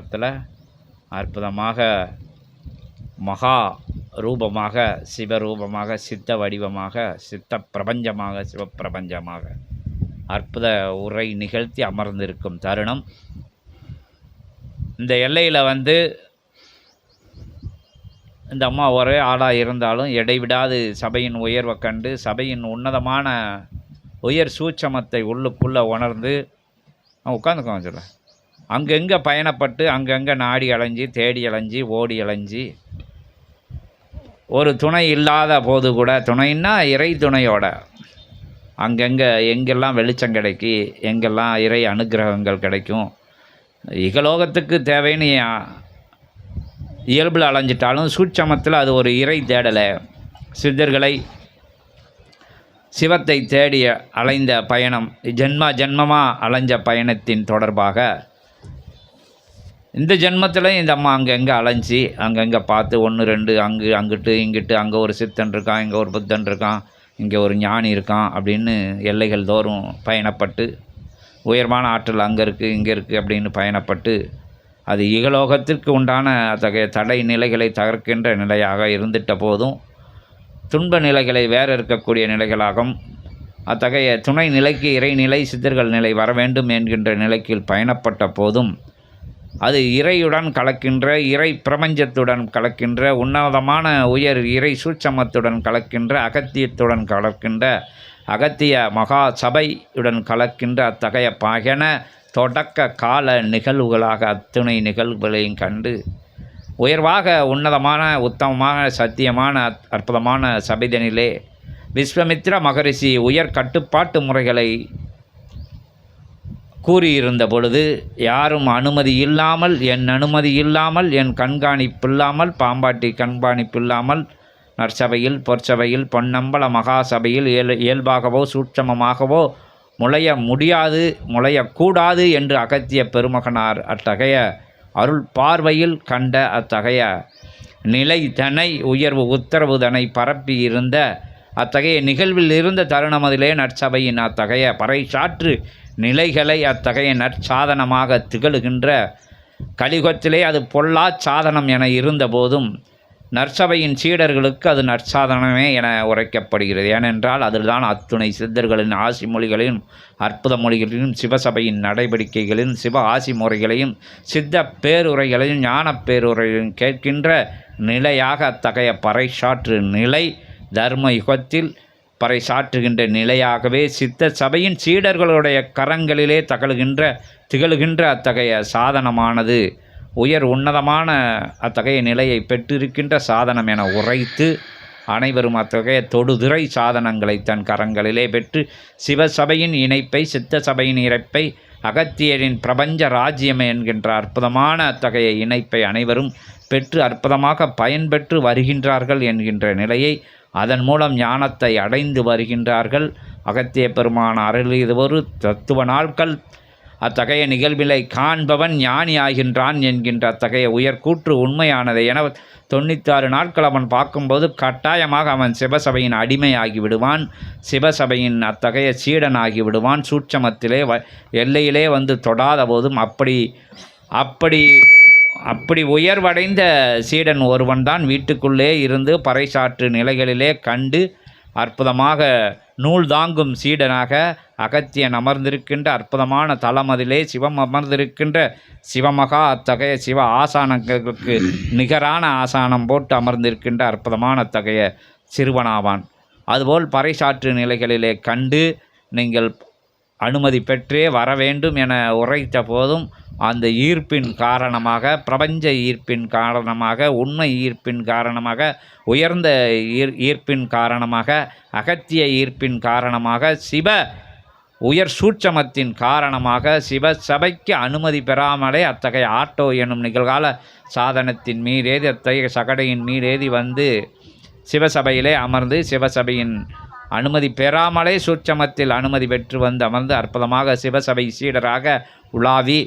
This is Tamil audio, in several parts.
பத்தில் அற்புதமாக மகா ரூபமாக சிவரூபமாக சித்த வடிவமாக சித்த பிரபஞ்சமாக சிவப்பிரபஞ்சமாக அற்புத உரை நிகழ்த்தி அமர்ந்திருக்கும் தருணம். இந்த எல்லையில் வந்து இந்த அம்மா ஒரே ஆளாக இருந்தாலும் இடைவிடாது சபையின் உயர்வை கண்டு சபையின் உன்னதமான உயர் சூட்சமத்தை உள்ளுக்குள்ளே உணர்ந்து உட்காந்துக்கோங்க சொல்ல அங்கங்கே பயணப்பட்டு அங்கங்கே நாடி அலைஞ்சி தேடி அலைஞ்சி ஓடி அலைஞ்சி ஒரு துணை இல்லாத போது கூட துணைன்னா இறை துணையோட அங்கங்கே எங்கெல்லாம் வெளிச்சம் கிடைக்கி எங்கெல்லாம் இறை அனுக்கிரகங்கள் கிடைக்கும் இகலோகத்துக்கு தேவைன்னு இயல்பில் அலைஞ்சிட்டாலும் சூட்சமத்தில் அது ஒரு இறை தேடலை. சித்தர்களை சிவத்தை தேடிய அலைந்த பயணம் ஜென்ம ஜென்மமாக அலைஞ்ச பயணத்தின் தொடர்பாக இந்த ஜென்மத்தில் இந்த அம்மா அங்கங்கே அலைஞ்சி அங்கங்கே பார்த்து ஒன்று ரெண்டு அங்கு அங்கிட்டு இங்கிட்டு அங்கே ஒரு சித்தன் இருக்கான் இங்கே ஒரு புத்தன் இருக்கான் இங்கே ஒரு ஞானி இருக்கான் அப்படின்னு எல்லைகள் தோறும் பயணப்பட்டு உயர்வான ஆற்றல் அங்கே இருக்குது இங்கே இருக்குது அப்படின்னு பயணப்பட்டு அது இகலோகத்திற்கு உண்டான அத்தகைய தடை நிலைகளை தகர்க்கின்ற நிலையாக இருந்துட்ட போதும் துன்ப நிலைகளை வேற இருக்கக்கூடிய நிலைகளாகும். அத்தகைய துணை நிலைக்கு இறைநிலை சித்தர்கள் நிலை வர வேண்டும் என்கின்ற நிலைக்கு பயணப்பட்ட போதும் அது இறையுடன் கலக்கின்ற இறை பிரபஞ்சத்துடன் கலக்கின்ற உன்னதமான உயர் இறை சூட்சமத்துடன் கலக்கின்ற அகத்தியத்துடன் கலக்கின்ற அகத்திய மகா சபையுடன் கலக்கின்ற அத்தகைய பகன தொடக்க கால நிகழ்வுகளாக அத்துணை நிகழ்வுகளையும் கண்டு உயர்வாக உன்னதமான உத்தமமான சத்தியமான அற்புதமான சபைதனிலே விஸ்வமித்ர மகரிஷி உயர் கட்டுப்பாட்டு முறைகளை கூறியிருந்த பொழுது யாரும் அனுமதி இல்லாமல் என் அனுமதி இல்லாமல் என் கண்காணிப்பில்லாமல் பாம்பாட்டி கண்காணிப்பில்லாமல் நற்சபையில் பொற்சபையில் பொன்னம்பல மகாசபையில் இயல் இயல்பாகவோ சூட்சமமாகவோ முளைய முடியாது முளையக்கூடாது என்று அகத்திய பெருமகனார் அத்தகைய அருள் பார்வையில் கண்ட அத்தகைய நிலை தனை உயர்வு உத்தரவு தனை பரப்பி இருந்த அத்தகைய நிகழ்வில் இருந்த தருணமதிலே நற்சபையின் அத்தகைய பறைசாற்று நிலைகளை அத்தகைய நற்சாதனமாக திகழுகின்ற கலிகத்திலே அது பொல்லா சாதனம் என இருந்தபோதும் நற்சபையின் சீடர்களுக்கு அது நற்சாதனமே என உரைக்கப்படுகிறது. ஏனென்றால் அதில்தான் அத்துணை சித்தர்களின் ஆசி மொழிகளையும் அற்புத மொழிகளையும் சிவசபையின் நடவடிக்கைகளின் சிவ ஆசி முறைகளையும் சித்த பேருரைகளையும் ஞான பேருரைகளையும் கேட்கின்ற நிலையாக அத்தகைய பறைசாற்று நிலை தர்ம யுகத்தில் பறைசாற்றுகின்ற நிலையாகவே சித்த சபையின் சீடர்களுடைய கரங்களிலே தகழுகின்ற திகழுகின்ற அத்தகைய சாதனமானது. உயர் உன்னதமான அத்தகைய நிலையை பெற்றிருக்கின்ற சாதனம் என உரைத்து அனைவரும் அத்தகைய தொடுதுறை சாதனங்களை தன் கரங்களிலே பெற்று சிவசபையின் இணைப்பை சித்த சபையின் இணைப்பை அகத்தியரின் பிரபஞ்ச ராஜ்யம் என்கின்ற அற்புதமான அத்தகைய இணைப்பை அனைவரும் பெற்று அற்புதமாக பயன்பெற்று வருகின்றார்கள் என்கின்ற நிலையை அதன் மூலம் ஞானத்தை அடைந்து வருகின்றார்கள். அகத்திய பெருமான் அருள் இது தத்துவ நாட்கள். அத்தகைய நிகழ்விலை காண்பவன் ஞானி ஆகின்றான் என்கின்ற அத்தகைய உயர்கூற்று உண்மையானது என தொண்ணூத்தாறு நாட்கள் அவன் பார்க்கும்போது கட்டாயமாக அவன் சிவசபையின் அடிமையாகி விடுவான். சிவசபையின் அத்தகைய சீடனாகி விடுவான். சூட்சமத்திலே வ எல்லையிலே வந்து தொடாத போதும் அப்படி அப்படி அப்படி உயர்வடைந்த சீடன் ஒருவன் தான் வீட்டுக்குள்ளே இருந்து பறைசாற்று நிலைகளிலே கண்டு அற்புதமாக நூல் தாங்கும் சீடனாக அகத்தியன் அமர்ந்திருக்கின்ற அற்புதமான தலம் அதிலே சிவம் அமர்ந்திருக்கின்ற சிவமகா அத்தகைய சிவ ஆசானங்களுக்கு நிகரான ஆசானம் போட்டு அமர்ந்திருக்கின்ற அற்புதமான அத்தகைய சிறுவனாவான். அதுபோல் பறைசாற்று நிலைகளிலே கண்டு நீங்கள் அனுமதி பெற்றே வர வேண்டும் என உரைத்த போதும் அந்த ஈர்ப்பின் காரணமாக பிரபஞ்ச ஈர்ப்பின் காரணமாக உண்மை ஈர்ப்பின் காரணமாக உயர்ந்த ஈர் ஈர்ப்பின் காரணமாக அகத்திய ஈர்ப்பின் காரணமாக சிவ உயர் சூட்சமத்தின் காரணமாக சிவ சபைக்கு அனுமதி பெறாமலே அத்தகைய ஆட்டோ எனும் நிகழ்கால சாதனத்தின் மீதேதி அத்தகைய சகடையின் மீதேதி வந்து சிவசபையிலே அமர்ந்து சிவசபையின் அனுமதி பெறாமலே சூட்சமத்தில் அனுமதி பெற்று வந்து அமர்ந்து அற்புதமாக சிவசபை சீடராக உலாவி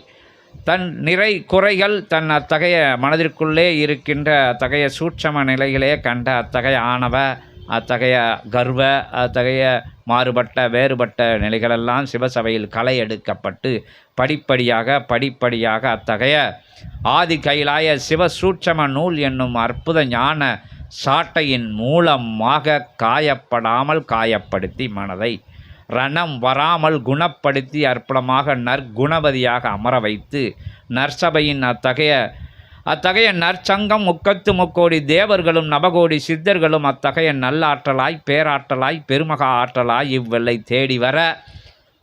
தன் நிறை குறைகள் தன் அத்தகைய மனதிற்குள்ளே இருக்கின்ற அத்தகைய சூட்சம நிலைகளே கண்ட அத்தகைய ஆணவ அத்தகைய கர்வ அத்தகைய மாறுபட்ட வேறுபட்ட நிலைகளெல்லாம் சிவசபையில் களை எடுக்கப்பட்டு படிப்படியாக படிப்படியாக அத்தகைய ஆதி கைலாய சிவசூட்சம நூல் என்னும் அற்புத ஞான சாட்டையின் மூலமாக காயப்படாமல் காயப்படுத்தி மனதை ரணம் வராமல் குணப்படுத்தி அற்புதமாக நற்குணவதியாக அமர வைத்து நற்சபையின் அத்தகைய அத்தகைய நற்சங்கம் முக்கத்து முக்கோடி தேவர்களும் நவகோடி சித்தர்களும் அத்தகைய நல்லாற்றலாய் பேராற்றலாய் பெருமகா ஆற்றலாய் இவ்வெல்லை தேடி வர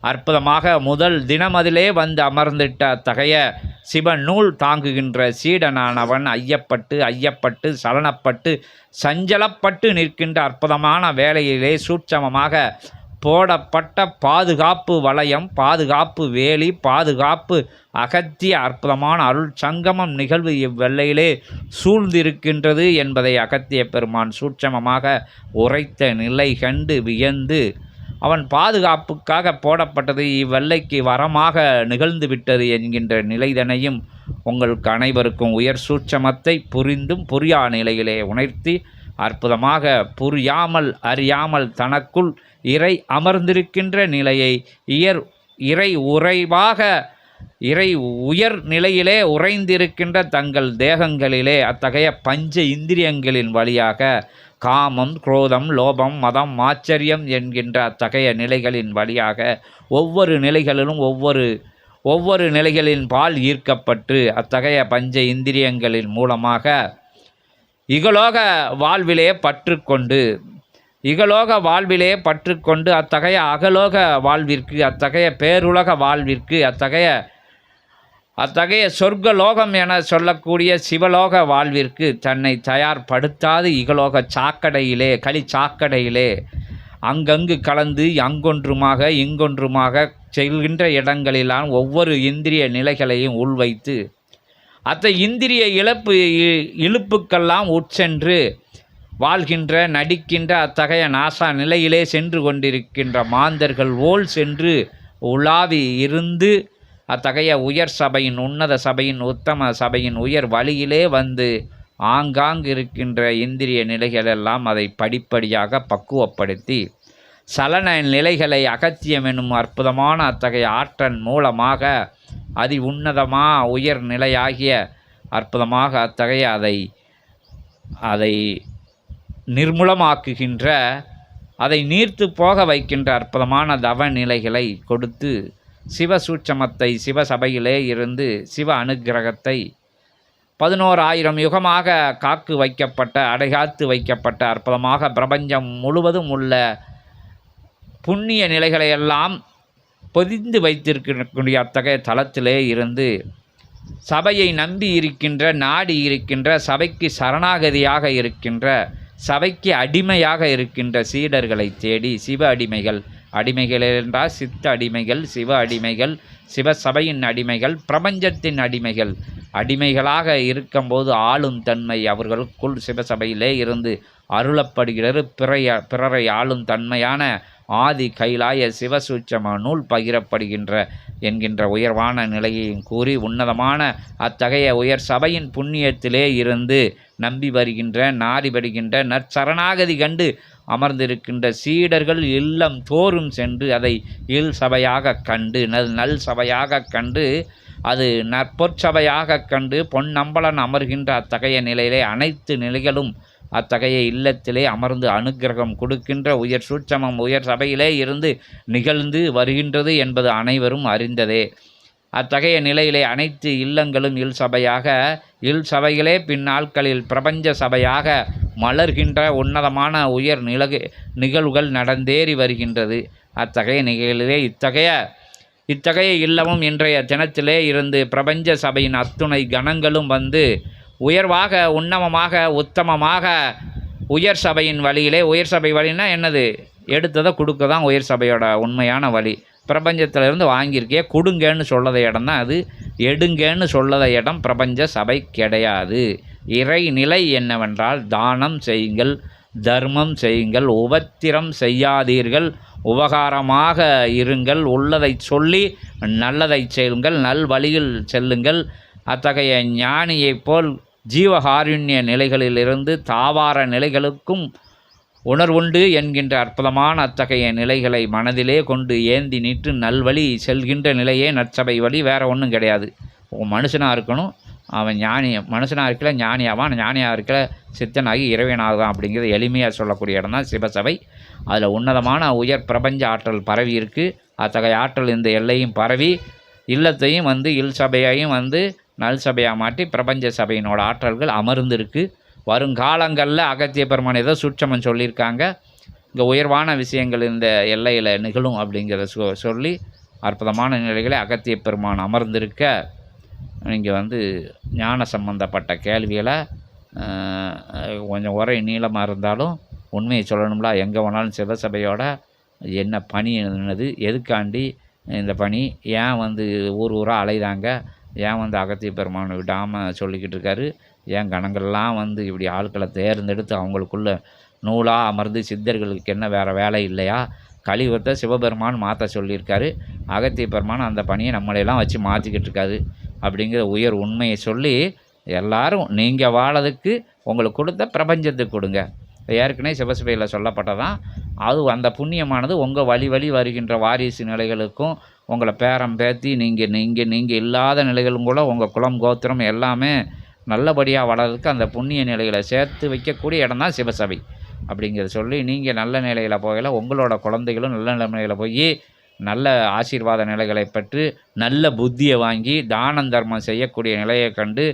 அற்புதமாக முதல் தினமதிலே வந்து அமர்ந்திட்ட அத்தகைய சிவநூல் தாங்குகின்ற சீடனானவன் ஐயப்பட்டு ஐயப்பட்டு சலனப்பட்டு சஞ்சலப்பட்டு நிற்கின்ற அற்புதமான வேலையிலே சூட்சமமாக போடப்பட்ட பாதுகாப்பு வளையம் பாதுகாப்பு வேலி பாதுகாப்பு அகத்திய அற்புதமான அருள் சங்கமம் நிகழ்வு இவ்வெல்லையிலே சூழ்ந்திருக்கின்றது என்பதை அகத்திய பெருமான் சூட்சமமாக உரைத்த நிலை கண்டு வியந்து அவன் பாதுகாப்புக்காக போடப்பட்டது இவ்வெல்லைக்கு வரமாக நிகழ்ந்து விட்டது என்கின்ற நிலைதனையும் உங்களுக்கு அனைவருக்கும் உயர் சூட்சமத்தை புரிந்தும் புரியா நிலையிலே உணர்த்தி அற்புதமாக புரியாமல் அறியாமல் தனக்குள் இறை அமர்ந்திருக்கின்ற நிலையை இயர் இறை உறைவாக இறை உயர் நிலையிலே உறைந்திருக்கின்ற தங்கள் தேகங்களிலே அத்தகைய பஞ்ச இந்திரியங்களின் வழியாக காமம் குரோதம் லோபம் மதம் ஆச்சரியம் என்கின்ற அத்தகைய நிலைகளின் வழியாக ஒவ்வொரு நிலைகளிலும் ஒவ்வொரு ஒவ்வொரு நிலைகளின் பால் ஈர்க்கப்பட்டு அத்தகைய பஞ்ச இந்திரியங்களின் மூலமாக இகலோக வாழ்விலே பற்று கொண்டு இகலோக வாழ்விலே பற்றுக்கொண்டு அத்தகைய அகலோக வாழ்விற்கு அத்தகைய பேருலக வாழ்விற்கு அத்தகைய அத்தகைய சொர்க்க லோகம் என சொல்லக்கூடிய சிவலோக வாழ்விற்கு தன்னை தயார்படுத்தாது இகலோக சாக்கடையிலே களி சாக்கடையிலே. அங்கங்கு கலந்து அங்கொன்றுமாக இங்கொன்றுமாக செல்கின்ற இடங்களிலாம் ஒவ்வொரு இந்திரிய நிலைகளையும் உள்வைத்து அத்த இந்திரிய இழப்பு இ- இழுப்புக்கெல்லாம் உட்சென்று வாழ்கின்ற நடிக்கின்ற அத்தகைய நாசா நிலையிலே சென்று கொண்டிருக்கின்ற மாந்தர்கள் ஓல் சென்று உலாவி இருந்து அத்தகைய உயர் சபையின் உன்னத சபையின் உத்தம சபையின் உயர் வழியிலே வந்து ஆங்காங்கு இருக்கின்ற இந்திரிய நிலைகளெல்லாம் அதை படிப்படியாக பக்குவப்படுத்தி சலன நிலைகளை அகத்தியம் எனும் அற்புதமான அத்தகைய ஆற்றன் மூலமாக அதி உன்னதமாக உயர் நிலையாகிய அற்புதமாக அத்தகைய அதை அதை நிர்மூலமாக்குகின்ற அதை நீர்த்து போக வைக்கின்ற அற்புதமான தவ நிலைகளை கொடுத்து சிவ சூட்சமத்தை சிவசபையிலே இருந்து சிவ அனுக்கிரகத்தை பதினோராயிரம் யுகமாக காக்கு வைக்கப்பட்ட அடைகாத்து வைக்கப்பட்ட அற்புதமாக பிரபஞ்சம் முழுவதும் உள்ள புண்ணிய நிலைகளை எல்லாம் பொதிந்து வைத்திருக்கக்கூடிய அத்தகைய தளத்திலே இருந்து சபையை நம்பி இருக்கின்ற நாடி இருக்கின்ற சபைக்கு சரணாகதியாக இருக்கின்ற சபைக்கு அடிமையாக இருக்கின்ற சீடர்களை தேடி சிவ அடிமைகள் அடிமைகள் என்றால் சித்த அடிமைகள் சிவ அடிமைகள் சிவ சபையின் அடிமைகள் பிரபஞ்சத்தின் அடிமைகள். அடிமைகளாக இருக்கும்போது ஆளும் தன்மை அவர்களுக்குள் சிவசபையிலே இருந்து அருளப்படுகிறது. பிறைய பிறரை ஆளும் தன்மையான ஆதி கைலாய சிவசூட்சம நூல் பகிரப்படுகின்ற என்கின்ற உயர்வான நிலையையும் கூறி உன்னதமான அத்தகைய உயர் சபையின் புண்ணியத்திலே இருந்து நம்பி வருகின்ற நாடிபடுகின்ற நற்சரணாகதி கண்டு அமர்ந்திருக்கின்ற சீடர்கள் இல்லம் தோறும் சென்று அதை இல் சபையாக கண்டு நல் நல் சபையாக கண்டு அது நற்பொற்சபையாக கண்டு பொன்னம்பலன் அமர்கின்ற அத்தகைய நிலையிலே அனைத்து நிலைகளும் அத்தகைய இல்லத்திலே அமர்ந்து அனுக்கிரகம் கொடுக்கின்ற உயர் சூட்சமம் உயர் சபையிலே இருந்து நிகழ்ந்து வருகின்றது என்பது அனைவரும் அறிந்ததே. அத்தகைய நிலையிலே அனைத்து இல்லங்களும் இல் சபையாக இல் சபைகளே பின்னாட்களில் பிரபஞ்ச சபையாக மலர்கின்ற உன்னதமான உயர் நிலகு நிகழ்வுகள் நடந்தேறி வருகின்றது. அத்தகைய நிகழ்விலே இத்தகைய இத்தகைய இல்லமும் இன்றைய தினத்திலே இருந்து பிரபஞ்ச சபையின் அத்துணை கணங்களும் வந்து உயர்வாக உன்னமமாக உத்தமமாக உயர் சபையின் வழியிலே உயர் சபை வழின்னா என்னது? எடுத்ததை கொடுக்க தான் உயர் சபையோட உண்மையான வழி. பிரபஞ்சத்திலிருந்து வாங்கியிருக்கே கொடுங்கன்னு சொல்லத இடம் தான் அது. எடுங்கன்னு சொல்லத இடம் பிரபஞ்ச சபை கிடையாது. இறைநிலை என்னவென்றால் தானம் செய்யுங்கள் தர்மம் செய்யுங்கள் உபத்திரம் செய்யாதீர்கள் உபகாரமாக இருங்கள் உள்ளதை சொல்லி நல்லதை செய்யுங்கள் நல் வழியில் செல்லுங்கள். அத்தகைய ஞானியைப் போல் ஜீவகாருண்ய நிலைகளிலிருந்து தாவார நிலைகளுக்கும் உணர்வுண்டு என்கின்ற அற்புதமான அத்தகைய நிலைகளை மனதிலே கொண்டு ஏந்தி நின்று நல்வழி செல்கின்ற நிலையே நற்சபை வழி வேற ஒன்றும் கிடையாது. மனுஷனாக இருக்கணும் அவன் ஞானி மனுஷனாக இருக்கல ஞானியாவான் ஞானியாக இருக்கல சித்தனாகி இறைவனாகுதான் அப்படிங்கிறது எளிமையாக சொல்லக்கூடிய இடம் தான் சிவசபை. அதில் உன்னதமான உயர் பிரபஞ்ச ஆற்றல் பரவி இருக்குது அத்தகைய ஆற்றல் இந்த எல்லையும் பரவி இல்லத்தையும் வந்து இல் சபையையும் வந்து நல் சபையாக மாற்றி பிரபஞ்ச சபையினோட ஆற்றல்கள் அமர்ந்திருக்கு. வருங்காலங்களில் அகத்திய பெருமான் ஏதோ சூட்சமம் சொல்லியிருக்காங்க. இங்கே உயர்வான விஷயங்கள் இந்த எல்லையில் நிகழும் அப்படிங்கிறத சொ சொல்லி அற்புதமான நிலைகளை அகத்திய பெருமான் அமர்ந்திருக்க நீங்கள் வந்து ஞான சம்பந்தப்பட்ட கேள்விகளை கொஞ்சம் உரை நீளமாக இருந்தாலும் உண்மையை சொல்லணும்ல. எங்கே வேணாலும் சிவசபையோட என்ன பணி என்னது எதுக்காண்டி இந்த பணி ஏன் வந்து ஊர் ஊராக அலைதாங்க ஏன் வந்து அகத்திய பெருமான் விடாமல் சொல்லிக்கிட்டு இருக்காரு? ஏன் கணங்கள்லாம் வந்து இப்படி ஆட்களை தேர்ந்தெடுத்து அவங்களுக்குள்ள நூலாக அமர்ந்து சித்தர்களுக்கு என்ன வேறு வேலை இல்லையா? கழிவத்தை சிவபெருமான் மாற்ற சொல்லியிருக்காரு. அகத்திய பெருமான் அந்த பணியை நம்மளையெல்லாம் வச்சு மாற்றிக்கிட்டு இருக்காரு அப்படிங்கிற உயர் உண்மையை சொல்லி எல்லாரும் நீங்கள் வாழதுக்கு உங்களுக்கு கொடுத்த பிரபஞ்சத்துக்கு கொடுங்க. ஏற்கனவே சிவசபையில் சொல்லப்பட்டதான். அது அந்த புண்ணியமானது உங்கள் வழி வழி வருகின்ற வாரிசு நிலைகளுக்கும் உங்களை பேரம் பேத்தி நீங்கள் நீங்கள் நீங்கள் இல்லாத நிலைகளும் கூட உங்கள் குலம் கோத்திரம் எல்லாமே நல்லபடியாக வளர்றதுக்கு அந்த புண்ணிய நிலைகளை சேர்த்து வைக்கக்கூடிய இடம் தான் சிவசபை. அப்படிங்கிறத சொல்லி நீங்கள் நல்ல நிலையில் போகல உங்களோட குழந்தைகளும் நல்ல நிலைமையில் போய் நல்ல ஆசீர்வாத நிலைகளை பெற்று நல்ல புத்தியை வாங்கி தானம் தர்மம் செய்யக்கூடிய நிலையை கண்டு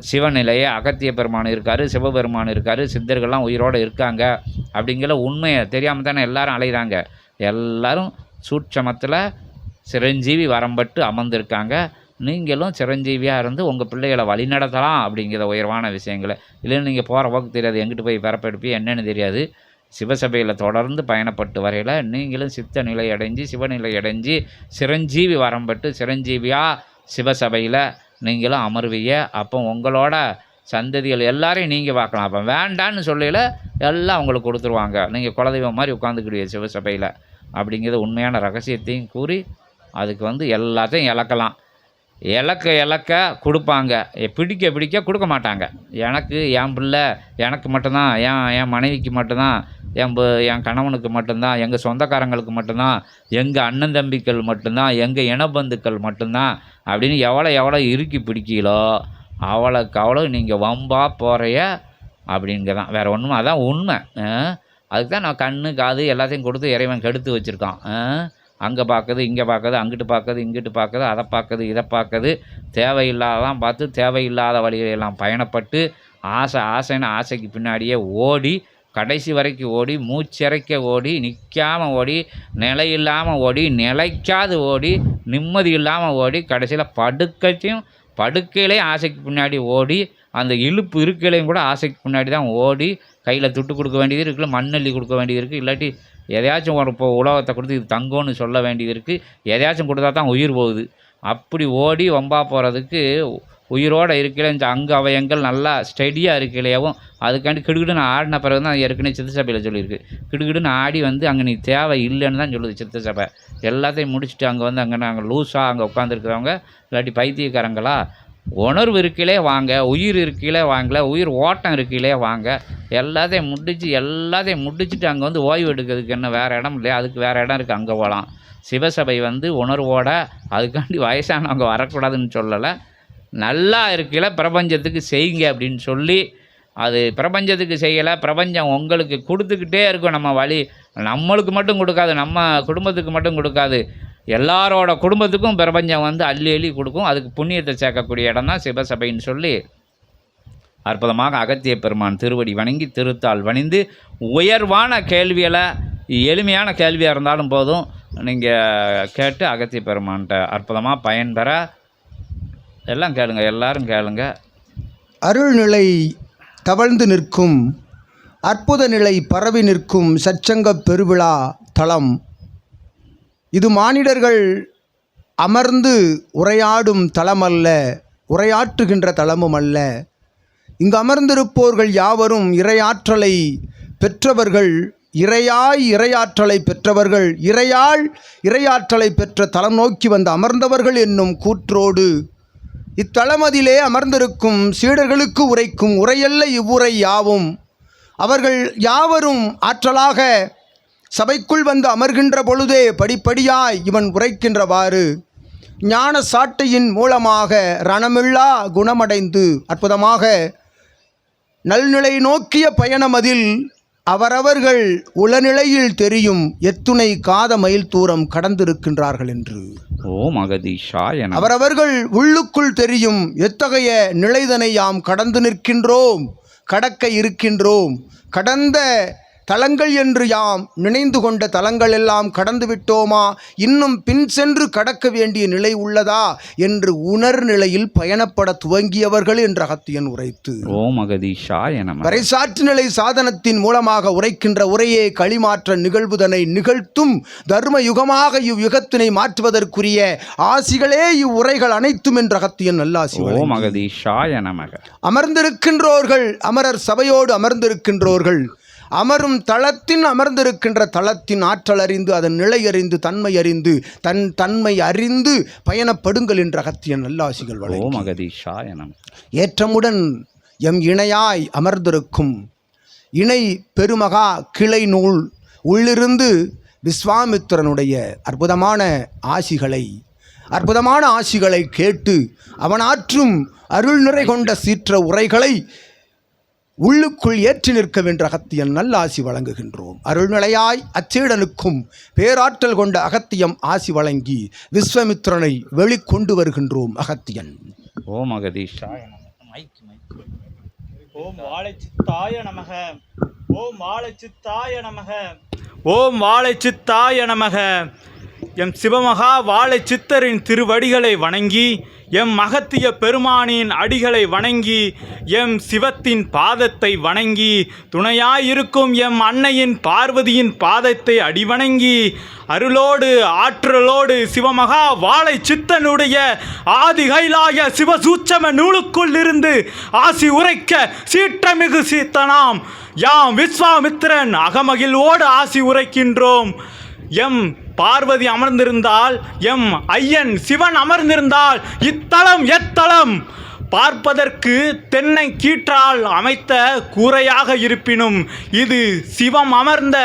சிவநிலையை அகத்திய பெருமான் இருக்கார் சிவபெருமான் இருக்கார் சித்தர்கள்லாம் உயிரோடு இருக்காங்க அப்படிங்கிற உண்மையை தெரியாமல் தானே எல்லாரும் அலைகிறாங்க எல்லோரும் சூட்சமத்தில் சிரஞ்சீவி வரம்பட்டு அமர்ந்திருக்காங்க. நீங்களும் சிரஞ்சீவியாக இருந்து உங்கள் பிள்ளைகளை வழிநடத்தலாம் அப்படிங்கிற உயர்வான விஷயங்களை. இல்லைன்னு நீங்கள் போகிற போக்கு தெரியாது. எங்கிட்டு போய் பிறப்பெடுப்பி என்னென்னு தெரியாது. சிவசபையில் தொடர்ந்து பயணப்பட்டு வரையில் நீங்களும் சித்த நிலை அடைஞ்சு சிவநிலை அடைஞ்சு சிரஞ்சீவி வரம்பட்டு சிரஞ்சீவியாக சிவசபையில் நீங்களும் அமர்வீங்க. அப்போ உங்களோட சந்ததிகள் எல்லாரையும் நீங்கள் பார்க்கலாம். அப்போ வேண்டான்னு சொல்லையில் எல்லாம் உங்களுக்கு கொடுத்துருவாங்க. நீங்கள் குலதெய்வம் மாதிரி உட்காந்துக்கிடுவீங்க சிவசபையில். அப்படிங்கிறது உண்மையான ரகசியத்தையும் கூறி அதுக்கு வந்து எல்லாத்தையும் இழக்கலாம். இலக்க இலக்க கொடுப்பாங்க. பிடிக்க பிடிக்க கொடுக்க மாட்டாங்க. எனக்கு என் பிள்ளை எனக்கு மட்டும்தான் என் என் மனைவிக்கு மட்டும்தான் என் பு- என் கணவனுக்கு மட்டும்தான் எங்கள் சொந்தக்காரங்களுக்கு மட்டும்தான் எங்கள் அண்ணன் தம்பிக்கள் மட்டும்தான் எங்கள் இனபந்துக்கள் மட்டும்தான் அப்படின்னு எவ்வளோ எவ்வளோ இறுக்கி பிடிக்கீங்களோ அவ்வளோக்கு அவ்வளோ நீங்கள் வம்பா போகிறைய அப்படிங்க தான் வேறு ஒன்றும் அதான் உண்மை. அதுக்கு தான் நான் கண்ணு காது எல்லாத்தையும் கொடுத்து இறைவன் கெடுத்து வச்சுருக்கான். அங்கே பார்க்குது இங்கே பார்க்குது அங்கிட்டு பார்க்குது இங்கிட்டு பார்க்குது அதை பார்க்குது இதை பார்க்குது தேவையில்லாததான் பார்த்து தேவையில்லாத வழிகளெல்லாம் பயணப்பட்டு ஆசை ஆசைன்னு ஆசைக்கு பின்னாடியே ஓடி கடைசி வரைக்கும் ஓடி மூச்சிறைக்க ஓடி நிற்காமல் ஓடி நிலை இல்லாமல் ஓடி நிலைக்காது ஓடி நிம்மதி இல்லாமல் ஓடி கடைசியில் படுக்கத்தையும் படுக்கையிலே ஆசைக்கு பின்னாடி ஓடி அந்த இழுப்பு இருக்கையிலையும் கூட ஆசைக்கு பின்னாடி தான் ஓடி கையில் துட்டு கொடுக்க வேண்டியது இருக்குது மண்ணள்ளி கொடுக்க வேண்டியது இருக்குது இல்லாட்டி எதையாச்சும் ஒரு இப்போ உலகத்தை கொடுத்து இது தங்கம்னு சொல்ல வேண்டியது இருக்குது எதையாச்சும் கொடுத்தா தான் உயிர் போகுது. அப்படி ஓடி வம்பா போகிறதுக்கு உயிரோடு இருக்கல இந்த அங்கு அவயங்கள் நல்லா ஸ்டெடியாக இருக்கலையாவும் அதுக்காண்டி கிடுகிடுன்னு ஆடின பிறகு தான் ஏற்கனவே சித்த சபையில் சொல்லியிருக்கு. கிடுகிடுன்னு ஆடி வந்து அங்கே நீ தேவை இல்லைன்னு தான் சொல்லுது சித்த சபை எல்லாத்தையும் முடிச்சுட்டு அங்கே வந்து அங்கே நாங்கள் லூஸாக அங்கே உட்காந்துருக்கிறவங்க இல்லாட்டி பைத்தியக்காரங்களா? உணர்வு இருக்கையிலே வாங்க உயிர் இருக்கையிலே வாங்கல உயிர் ஓட்டம் இருக்கையிலே வாங்க. எல்லாத்தையும் முடிச்சு எல்லாத்தையும் முடிச்சுட்டு அங்கே வந்து ஓய்வு எடுக்கிறதுக்கு என்ன வேறு இடம் இல்லையா? அதுக்கு வேறு இடம் இருக்குது அங்கே போகலாம் சிவசபை வந்து உணர்வோட அதுக்காண்டி வயசானவங்க வரக்கூடாதுன்னு சொல்லலை. நல்லா இருக்கையில் பிரபஞ்சத்துக்கு செய்யுங்க அப்படின்னு சொல்லி அது பிரபஞ்சத்துக்கு செய்யலை பிரபஞ்சம் உங்களுக்கு கொடுத்துக்கிட்டே இருக்கும். நம்ம வழி நம்மளுக்கு மட்டும் கொடுக்காது நம்ம குடும்பத்துக்கு மட்டும் கொடுக்காது. எல்லாரோட குடும்பத்துக்கும் பிரபஞ்சம் வந்து அள்ளி அள்ளி கொடுக்கும். அதுக்கு புண்ணியத்தை சேர்க்கக்கூடிய இடம் தான் சிவசபைன்னு சொல்லி அற்புதமாக அகத்திய பெருமான் திருவடி வணங்கி திருத்தாள் வணிந்து உயர்வான கேள்வியில் எளிமையான கேள்வியாக இருந்தாலும் போதும். நீங்கள் கேட்டு அகத்திய பெருமான்கிட்ட அற்புதமாக பயன்பெற எல்லாம் கேளுங்க எல்லாரும் கேளுங்க. அருள்நிலை தவழ்ந்து நிற்கும் அற்புத நிலை பரவி நிற்கும் சச்சங்கப் பெருவிழா தலம். இது மானிடர்கள் அமர்ந்து உரையாடும் தலமல்ல உரையாற்றுகின்ற தளமும் அல்ல. இங்கு அமர்ந்திருப்போர்கள் யாவரும் இறையாற்றலை பெற்றவர்கள் இறையாய் இறையாற்றலை பெற்றவர்கள் இறையாள் இறையாற்றலை பெற்ற தலம் நோக்கி வந்து அமர்ந்தவர்கள் என்னும் கூற்றோடு இத்தளமதிலே அமர்ந்திருக்கும் சீடர்களுக்கு உரைக்கும் உரையல்ல இவ்வுரை யாவும். அவர்கள் யாவரும் ஆற்றலாக சபைக்குள் வந்து அமர்கின்ற பொழுதே படிப்படியாய் இவன் உரைக்கின்றவாறு. ஞான சாட்டையின் மூலமாக ரணமில்லா குணமடைந்து அற்புதமாக நல்நிலை நோக்கிய பயணம் அதில் அவரவர்கள் உளநிலையில் தெரியும் எத்துணை காத மைல் தூரம் கடந்திருக்கின்றார்கள் என்று. ஓம் அகதீஷாய அவரவர்கள் உள்ளுக்குள் தெரியும் எத்தகைய நிலைதனை யாம் கடந்து நிற்கின்றோம் கடக்க இருக்கின்றோம் கடந்த தலங்கள் என்று யாம் நினைந்து கொண்ட தலங்கள் எல்லாம் கடந்து விட்டோமா இன்னும் பின் சென்று கடக்க வேண்டிய நிலை உள்ளதா? என்று உணர் நிலையில் பயணப்பட துவங்கியவர்கள் என்று அகத்தியன் உரைத்து. ஓம் பறைசாற்று நிலை சாதனத்தின் மூலமாக உரைக்கின்ற உரையே களிமாற்ற நிகழ்வுதனை நிகழ்த்தும் தர்ம யுகமாக இவ்யுகத்தினை மாற்றுவதற்குரிய ஆசிகளே இவ்வுரைகள் அனைத்தும் என்ற அகத்தியன் நல்லாசி ஓம். அகதீஷாய நமக. அமர்ந்திருக்கின்றோர்கள் அமரர் சபையோடு அமர்ந்திருக்கின்றோர்கள். அமரும் தளத்தின் அமர்ந்திருக்கின்ற தளத்தின் ஆற்றல் அறிந்து அதன் நிலை அறிந்து தன்மை அறிந்து தன் தன்மை அறிந்து பயணப்படுங்கள் என்ற அகத்தியன் நல்லாசிகள் நமக ஏற்றமுடன் எம் இணையாய் அமர்ந்திருக்கும் இணை பெருமகா கிளை நூல் உள்ளிருந்து விஸ்வாமித்திரனுடைய அற்புதமான ஆசிகளை அற்புதமான ஆசிகளை கேட்டு அவனாற்றும் அருள் நிறை கொண்ட சீற்ற உரைகளை உள்ளுக்குள் ஏற்றி நிற்க வென்ற அகத்தியன் நல்ல ஆசி வழங்குகின்றோம். அருள்நிலையாய் அச்சீடனுக்கும் பேராற்றல் கொண்ட அகத்தியம் ஆசி வழங்கி விஸ்வமித்திரனை வெளிக்கொண்டு வருகின்றோம் அகத்தியன். ஓம் அகதீஷாய ஓம் வாழைச்சித்தாய நமக. ஓம் வாழைச்சித்தாய நமக. ஓம் வாழைச்சித்தாய நமக. எம் சிவமகா வாழைச்சித்தரின் திருவடிகளை வணங்கி எம் மகத்திய பெருமானின் அடிகளை வணங்கி எம் சிவத்தின் பாதத்தை வணங்கி துணையாயிருக்கும் எம் அன்னையின் பார்வதியின் பாதத்தை அடிவணங்கி அருளோடு ஆற்றலோடு சிவமகா வாழை சித்தனுடைய ஆதி கைலாய சிவசூச்சம நூலுக்குள் இருந்து ஆசி உரைக்க சீற்றமிகு சீத்தனாம். யாம் விஸ்வாமித்திரன் அகமகிழ்வோடு ஆசி உரைக்கின்றோம். எம் பார்வதி அமர்ந்திருந்தால் எம் ஐயன் சிவன் அமர்ந்திருந்தால் இத்தலம் எத்தலம் பார்ப்பதற்கு தென்னை கீற்றால் அமைத்த கூரையாக இருப்பினும் இது சிவம் அமர்ந்த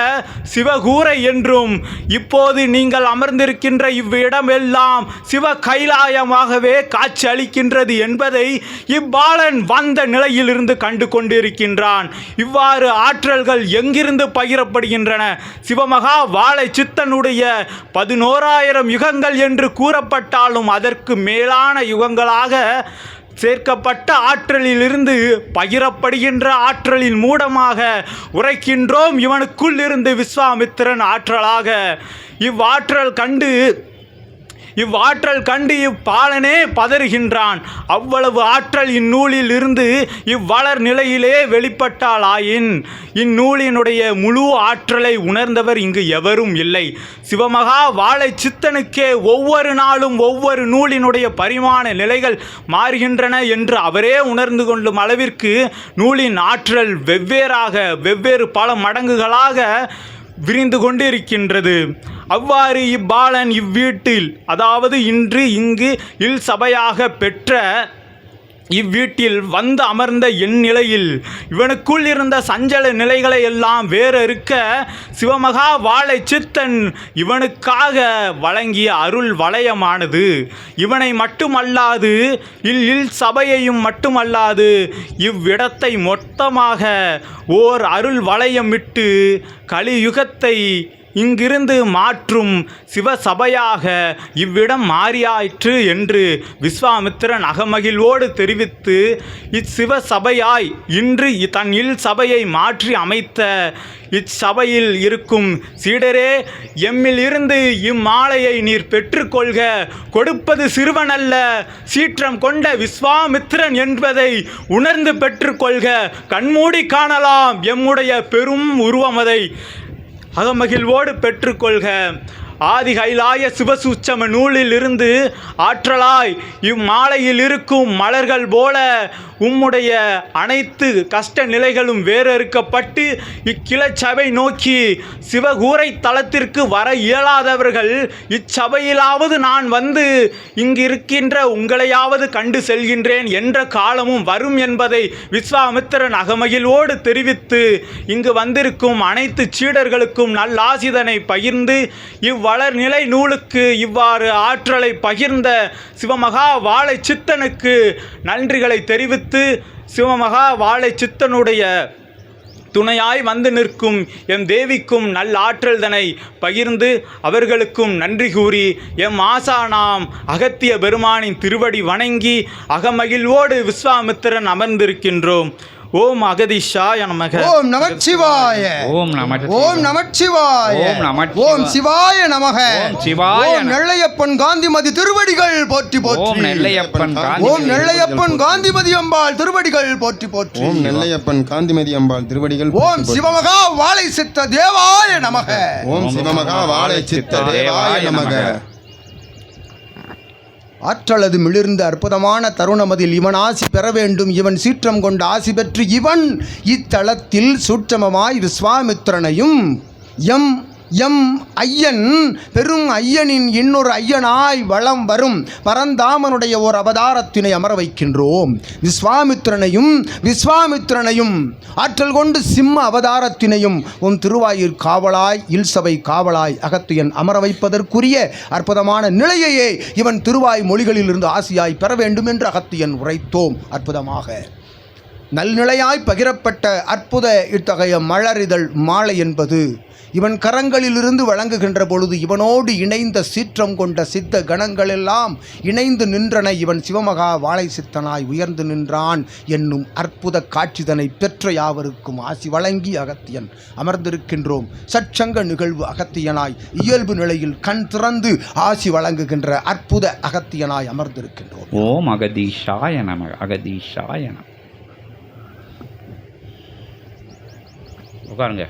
சிவகூரை என்றும் இப்போது நீங்கள் அமர்ந்திருக்கின்ற இவ்விடம் எல்லாம் சிவ கைலாயமாகவே காட்சி அளிக்கின்றது என்பதை இவ்வாளன் வந்த நிலையிலிருந்து கண்டு கொண்டிருக்கின்றான். இவ்வாறு ஆற்றல்கள் எங்கிருந்து பகிரப்படுகின்றன? சிவமகா வாழை சித்தனுடைய பதினோராயிரம் யுகங்கள் என்று கூறப்பட்டாலும் அதற்கு மேலான யுகங்களாக சேர்க்கப்பட்ட ஆற்றலிலிருந்து பகிரப்படுகின்ற ஆற்றலின் மூடமாக உரைக்கின்றோம் இவனுக்குள் இருந்து விஸ்வாமித்திரன் ஆற்றலாக. இவ்வாற்றல் கண்டு இவ்வாற்றல் கண்டு இப்பாலனே பதறுகின்றான். அவ்வளவு ஆற்றல் இந்நூலில் இருந்து இவ்வளர் நிலையிலே வெளிப்பட்டாலாயின். இந்நூலினுடைய முழு ஆற்றலை உணர்ந்தவர் இங்கு எவரும் இல்லை. சிவமகா வாழை சித்தனுக்கே ஒவ்வொரு நாளும் ஒவ்வொரு நூலினுடைய பரிமாண நிலைகள் மாறுகின்றன என்று அவரே உணர்ந்து கொள்ளும் அளவிற்கு நூலின் ஆற்றல் வெவ்வேறாக வெவ்வேறு பல மடங்குகளாக விரிந்து கொண்டிருக்கின்றது. அவ்வாறு இப்பாலன் இவ்வீட்டில் அதாவது இன்று இங்கு இல் சபையாக பெற்ற இவ்வீட்டில் வந்து அமர்ந்த என் நிலையில் இவனுக்குள் இருந்த சஞ்சல நிலைகளை எல்லாம் வேற இருக்க சிவமகா வாழை சித்தன் இவனுக்காக வழங்கிய அருள் வளையமானது. இவனை மட்டுமல்லாது இல் இல் சபையையும் மட்டுமல்லாது இவ்விடத்தை மொத்தமாக ஓர் அருள் வளையமிட்டு கலியுகத்தை இங்கிருந்து மாற்றும் சிவசபையாக இவ்விடம் மாறியாயிற்று என்று விஸ்வாமித்திரன் அகமகிழ்வோடு தெரிவித்து இச்சிவசபையாய் இன்று தன் இல் சபையை மாற்றி அமைத்த இச்சபையில் இருக்கும் சீடரே எம்மில் இருந்து இம்மாலையை நீர் பெற்றுக்கொள்க. கொடுப்பது சிறுவனல்ல சீற்றம் கொண்ட விஸ்வாமித்திரன் என்பதை உணர்ந்து பெற்றுக்கொள்க. கண்மூடி காணலாம் எம்முடைய பெரும் உருவமதை அகமகிழ்வோடு பெற்றுக்கொள்க. ஆதி கைலாய சிவசூச்சம நூலில் இருந்து ஆற்றலாய் இம்மாலையில் இருக்கும் மலர்கள் போல உம்முடைய அனைத்து கஷ்ட நிலைகளும் வேறறுக்கப்பட்டு இக்கிளச்சபை நோக்கி சிவகூரை தளத்திற்கு வர இயலாதவர்கள் இச்சபையிலாவது நான் வந்து இங்கு இருக்கின்ற உங்களையாவது கண்டு செல்கின்றேன் என்ற காலமும் வரும் என்பதை விஸ்வாமித்திரன் அகமகிழ்வோடு தெரிவித்து இங்கு வந்திருக்கும் அனைத்து சீடர்களுக்கும் நல்லாசிதனை பகிர்ந்து இவ்வ இவ்வளர்நிலை நூலுக்கு இவ்வாறு ஆற்றலை பகிர்ந்த சிவமகா வாழை சித்தனுக்கு நன்றிகளை தெரிவித்து சிவமகா வாழை சித்தனுடைய துணையாய் வந்து நிற்கும் எம் தேவிக்கும் நல் ஆற்றல்தனை பகிர்ந்து அவர்களுக்கும் நன்றி கூறி எம் ஆசானாம் அகத்திய பெருமானின் திருவடி வணங்கி அகமகிழ்வோடு விஸ்வாமித்திரன் அமர்ந்திருக்கின்றோம். ஓம் அகதிஷாய நமக. ஓம் நமச்சிவாய ஓம் நம ஓம் நமச்சிவாய ஓம் நமச்சிவாய. ஓம் சிவாய. நமக. ஓம் சிவாய ஓம் நெல்லையப்பன் காந்திமதி திருவடிகள் போற்றி ஓம் போற்றி நெல்லையப்பன் காந்தி ஓம் நெல்லையப்பன் காந்திமதி அம்பாள் திருவடிகள் போற்றி போற்றி. ஓம் நெல்லையப்பன் காந்திமதி அம்பாள் திருவடிகள் ஓம். சிவமகா வாழை சித்த தேவாய நமக. ஓம் சிவமகா வாழை சித்த தேவாய நமக. ஆற்றலது மிளிர்ந்த அற்புதமான தருணமதில் இவன் ஆசி பெற வேண்டும். இவன் சீற்றம் கொண்ட ஆசி பெற்று இவன் இத்தலத்தில் சூட்சமமாய் விஸ்வாமித்ரனையும் எம் எம் ஐயன் பெரும் ஐயனின் இன்னொரு ஐயனாய் வளம் வரும். பரந்தாமனுடைய ஓர் அவதாரத்தினை அமர வைக்கின்றோம். விஸ்வாமித்திரனையும் விஸ்வாமித்திரனையும் ஆற்றல் கொண்டு சிம்ம அவதாரத்தினையும் உன் திருவாயூர் காவலாய் இல்சபை காவலாய் அகத்தியன் அமர வைப்பதற்குரிய அற்புதமான நிலையையே இவன் திருவாய் மொழிகளிலிருந்து ஆசியாய் பெற வேண்டும் என்று அகத்தியன் உரைத்தோம். அற்புதமாக. நல்நிலையாய் பகிரப்பட்ட அற்புத இத்தகைய மலரிதழ் மாலை என்பது இவன் கரங்களிலிருந்து வழங்குகின்ற பொழுது இவனோடு இணைந்த சீற்றம் கொண்ட சித்த கணங்களெல்லாம் இணைந்து நின்றன இவன் சிவமகா வாழை சித்தனாய் உயர்ந்து நின்றான் என்னும் அற்புத காட்சிதனை பெற்ற யாவருக்கும் ஆசி வழங்கி அகத்தியன் அமர்ந்திருக்கின்றோம். சச்சங்க நிகழ்வு அகத்தியனாய் இயல்பு நிலையில் கண் திறந்து ஆசி வழங்குகின்ற அற்புத அகத்தியனாய் அமர்ந்திருக்கின்றோம். ஓம் அகதீஷாய நம அகதீஷாய நம. உட்காருங்க.